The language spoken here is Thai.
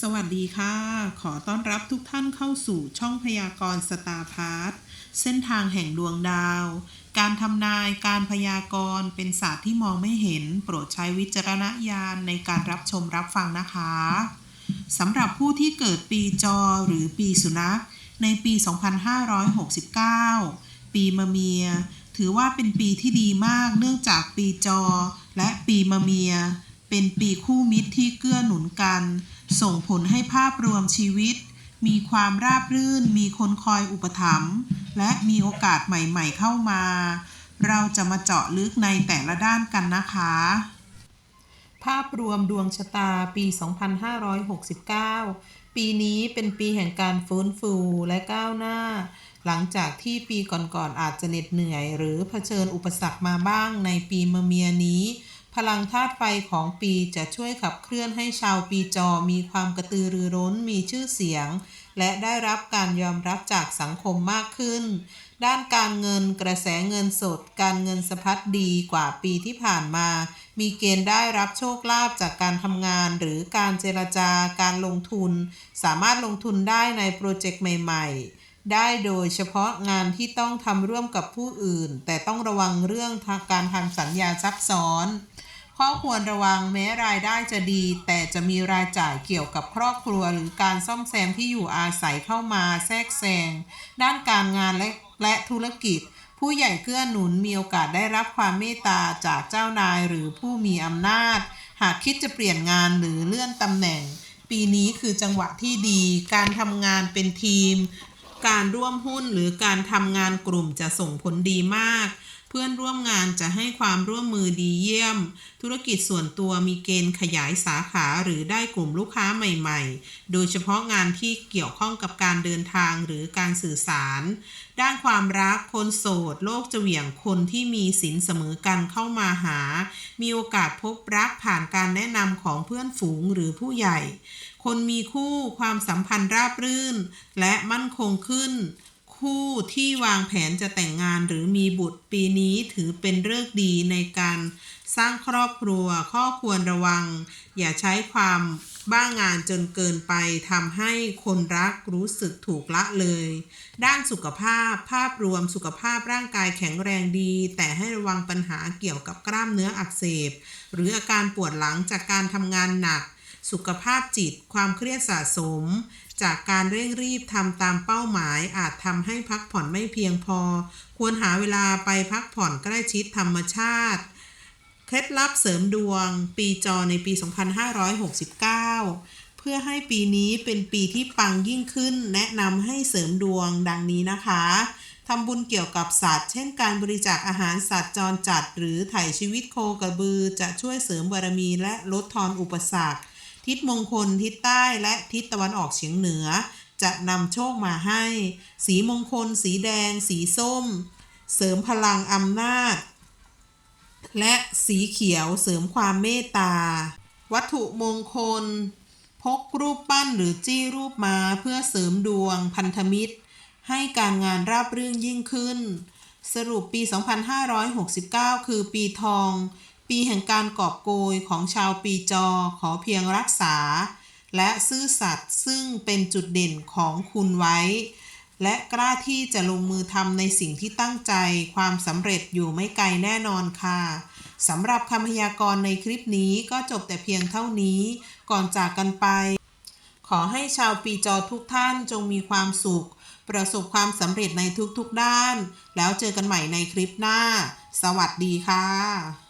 สวัสดีค่ะ ขอต้อนรับทุกท่านเข้าสู่ช่องพยากรณ์สตาร์พาร์ทเส้นทางแห่งดวงดาว การทำนายการพยากรณ์เป็นศาสตร์ที่มองไม่เห็น โปรดใช้วิจารณญาณในการรับชมรับฟังนะคะสำหรับผู้ที่เกิดปีจอหรือปีสุนัข ในปี 2569 ปีมะเมีย ถือว่าเป็นปีที่ดีมากเนื่องจากปีจอ และปีมะเมีย เป็นปีคู่มิตรที่เกื้อหนุนกัน ส่งผลให้ภาพรวมชีวิต มีความราบรื่น มีคนคอยอุปถัมภ์และมีโอกาสใหม่ๆเข้ามา เราจะมาเจาะลึกในแต่ละด้านกันนะคะ ภาพรวมดวงชะตาปี 2569 ปีนี้เป็นปีแห่งการฟื้นฟูและก้าวหน้า หลังจากที่ปีก่อนๆอาจจะเหน็ดเหนื่อย หรือเผชิญอุปสรรคมาบ้างในปีมะเมียนี้ พลังธาตุไฟของปีจะช่วยขับเคลื่อนให้ชาวปีจอมีความกระตือรือร้นมีชื่อเสียง และได้รับการยอมรับจากสังคมมากขึ้น ด้านการเงินกระแสเงินสด การเงินสะพัดดีกว่าปีที่ผ่านมา มีเกณฑ์ได้รับโชคลาภจากการทำงานหรือการเจรจาการลงทุน สามารถลงทุนได้ในโปรเจกต์ใหม่ ๆได้โดยเฉพาะงานที่ต้องทำร่วมกับผู้อื่น แต่ต้องระวังเรื่องทางการทำสัญญาซับซ้อน ข้อควรระวังแม้รายได้จะดี แต่จะมีรายจ่ายเกี่ยวกับครอบครัวหรือการซ่อมแซมที่อยู่อาศัยเข้ามาแทรกแซงด้านการงานและและธุรกิจ ผู้ใหญ่เกื้อหนุนมีโอกาสได้รับความเมตตาจากเจ้านายหรือผู้มีอำนาจ หากคิดจะเปลี่ยนงานหรือเลื่อนตำแหน่ง ปีนี้คือจังหวะที่ดี การทำงานเป็นทีม การร่วมหุ้นหรือการทำงานกลุ่มจะส่งผลดีมาก พื่อนร่วมงานจะให้ความร่วมมือดีเยี่ยม ธุรกิจส่วนตัวมีเกณฑ์ขยายสาขาหรือได้กลุ่มลูกค้าใหม่ๆ โดยเฉพาะงานที่เกี่ยวข้องกับการเดินทางหรือการสื่อสาร ด้านความรักคนโสด โลกจะเหวี่ยงคนที่มีสินเสมอกันเข้ามาหา มีโอกาสพบรักผ่านการแนะนำของเพื่อนฝูงหรือผู้ใหญ่ คนมีคู่ความสัมพันธ์ราบรื่น และมั่นคงขึ้น คู่ที่วางแผนจะแต่งงานหรือมีบุตรปีนี้ถือเป็นเลิกดีในการสร้างครอบครัวข้อควรระวัง อย่าใช้ความบ้างงานจนเกินไปทำให้คนรักรู้สึกถูกละเลย ด้านสุขภาพภาพรวมสุขภาพร่างกายแข็งแรงดี แต่ให้ระวังปัญหาเกี่ยวกับกล้ามเนื้ออักเสบ หรืออาการปวดหลังจากการทำงานหนัก สุขภาพจิต ความเครียดสะสม จากการเร่งรีบทำตามเป้าหมาย อาจทำให้พักผ่อนไม่เพียงพอ ควรหาเวลาไปพักผ่อนใกล้ชิดธรรมชาติ เคล็ดลับเสริมดวง ปีจอในปี 2569เพื่อให้ปีนี้เป็นปีที่ปังยิ่งขึ้น แนะนำให้เสริมดวงดังนี้นะคะทำบุญเกี่ยวกับสัตว์ เช่นการบริจาคอาหารสัตว์จรจัด หรือไถ่ชีวิตโคกระบือ จะช่วยเสริมบารมีและลดทอนอุปสรรค ทิศมงคลทิศใต้และทิศตะวันออกเฉียงเหนือ จะนำโชคมาให้ สีมงคล สีแดง สีส้ม เสริมพลังอำนาจ และสีเขียวเสริมความเมตตา วัตถุมงคล พกรูปปั้นหรือจี้รูปมาเพื่อเสริมดวงพันธมิตร ให้การงานราบรื่นยิ่งขึ้น สรุปปี 2569 คือปีทอง ปีแห่งการกอบโกยของชาวปีจอขอเพียงรักษา และซื่อสัตย์ซึ่งเป็นจุดเด่นของคุณไว้ และกล้าที่จะลงมือทำในสิ่งที่ตั้งใจความสำเร็จอยู่ไม่ไกลแน่นอนค่ะสำหรับคำพยากรณ์ในคลิปนี้ก็จบแต่เพียงเท่านี้ก่อนจากกันไป ขอให้ชาวปีจอทุกท่านจงมีความสุข ประสบความสำเร็จในทุกๆด้าน แล้วเจอกันใหม่ในคลิปหน้า สวัสดีค่ะ